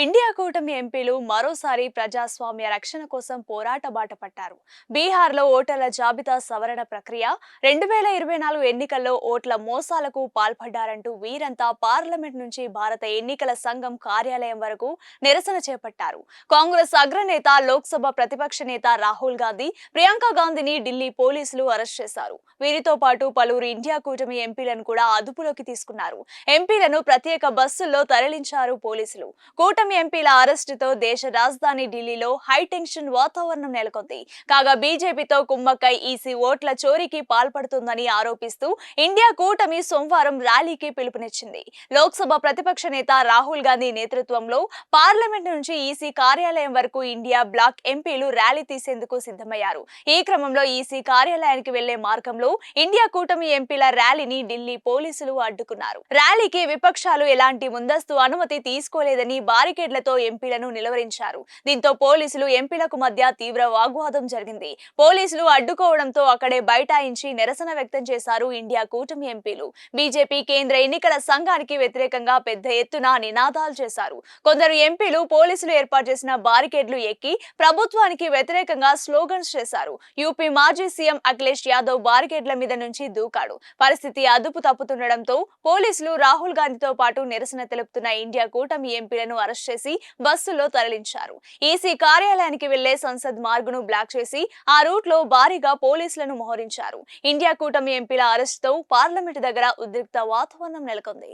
India కూటమి ఎంపీలు మరోసారి ప్రజాస్వామ్య రక్షణ కోసం పోరాట బాట పట్టారు. బీహార్లో ఓటర్ల జాబితా సవరణ ప్రక్రియ రెండు వేల ఇరవై నాలుగు ఎన్నికల్లో ఓట్ల మోసాలకు పాల్పడ్డారంటూ వీరంతా పార్లమెంట్ నుంచి భారత ఎన్నికల సంఘం కార్యాలయం వరకు నిరసన చేపట్టారు. కాంగ్రెస్ అగ్రనేత లోక్సభ ప్రతిపక్ష నేత రాహుల్ గాంధీ ప్రియాంక గాంధీని ఢిల్లీ పోలీసులు అరెస్ట్ చేశారు. వీరితో పాటు పలువురు ఇండియా కూటమి ఎంపీలను కూడా అదుపులోకి తీసుకున్నారు. ఎంపీలను ప్రత్యేక బస్సుల్లో తరలించారు పోలీసులు. కూటమి ఎంపీల అరెస్టుతో దేశ రాజధాని ఢిల్లీలో హైటెన్షన్ వాతావరణం నెలకొంది. కాగా బీజేపీతో కుమ్మక్కై ఈసీ ఓట్ల చోరీకి పాల్పడుతుందని ఆరోపిస్తూ ఇండియా కూటమి సోమవారం ర్యాలీకి పిలుపునిచ్చింది. లోక్సభ ప్రతిపక్ష నేత రాహుల్ గాంధీ నేతృత్వంలో పార్లమెంట్ నుంచి ఈసీ కార్యాలయం వరకు ఇండియా బ్లాక్ ఎంపీలు ర్యాలీ తీసేందుకు సిద్ధమయ్యారు. ఈ క్రమంలో ఈసీ కార్యాలయానికి వెళ్ళే మార్గంలో ఇండియా కూటమి ఎంపీల ర్యాలీని ఢిల్లీ పోలీసులు అడ్డుకున్నారు. ర్యాలీకి విపక్షాలు ఎలాంటి ముందస్తు అనుమతి తీసుకోలేదని భారీ బ్యారికేడ్లతో ఎంపీలను నిలవరించారు. దీంతో పోలీసులు ఎంపీలకు మధ్య తీవ్ర వాగ్వాదం జరిగింది. పోలీసులు అడ్డుకోవడంతో అక్కడే బైఠాయించి నిరసన వ్యక్తం చేశారు ఇండియా కూటమి ఎంపీలు. బీజేపీ కేంద్ర ఎన్నికల సంఘానికి వ్యతిరేకంగా పెద్ద ఎత్తున నినాదాలు చేశారు. కొందరు ఎంపీలు పోలీసులు ఏర్పాటు చేసిన బారికేడ్లు ఎక్కి ప్రభుత్వానికి వ్యతిరేకంగా స్లోగన్స్ చేశారు. యూపీ మాజీ సీఎం అఖిలేష్ యాదవ్ బారికేడ్ల మీద నుంచి దూకాడు. పరిస్థితి అదుపు తప్పుతుండడంతో పోలీసులు రాహుల్ గాంధీతో పాటు నిరసన తెలుపుతున్న ఇండియా కూటమి ఎంపీలను అరెస్ట్ చేసి బస్సులో తరలించారు. ఈసీ కార్యాలయానికి వెళ్ళే సంసద్ మార్గును బ్లాక్ చేసి ఆ రూట్లో భారీగా పోలీసులను మోహరించారు. ఇండియా కూటమి ఎంపీల అరెస్ట్తో పార్లమెంట్ దగ్గర ఉద్రిక్త వాతావరణం నెలకొంది.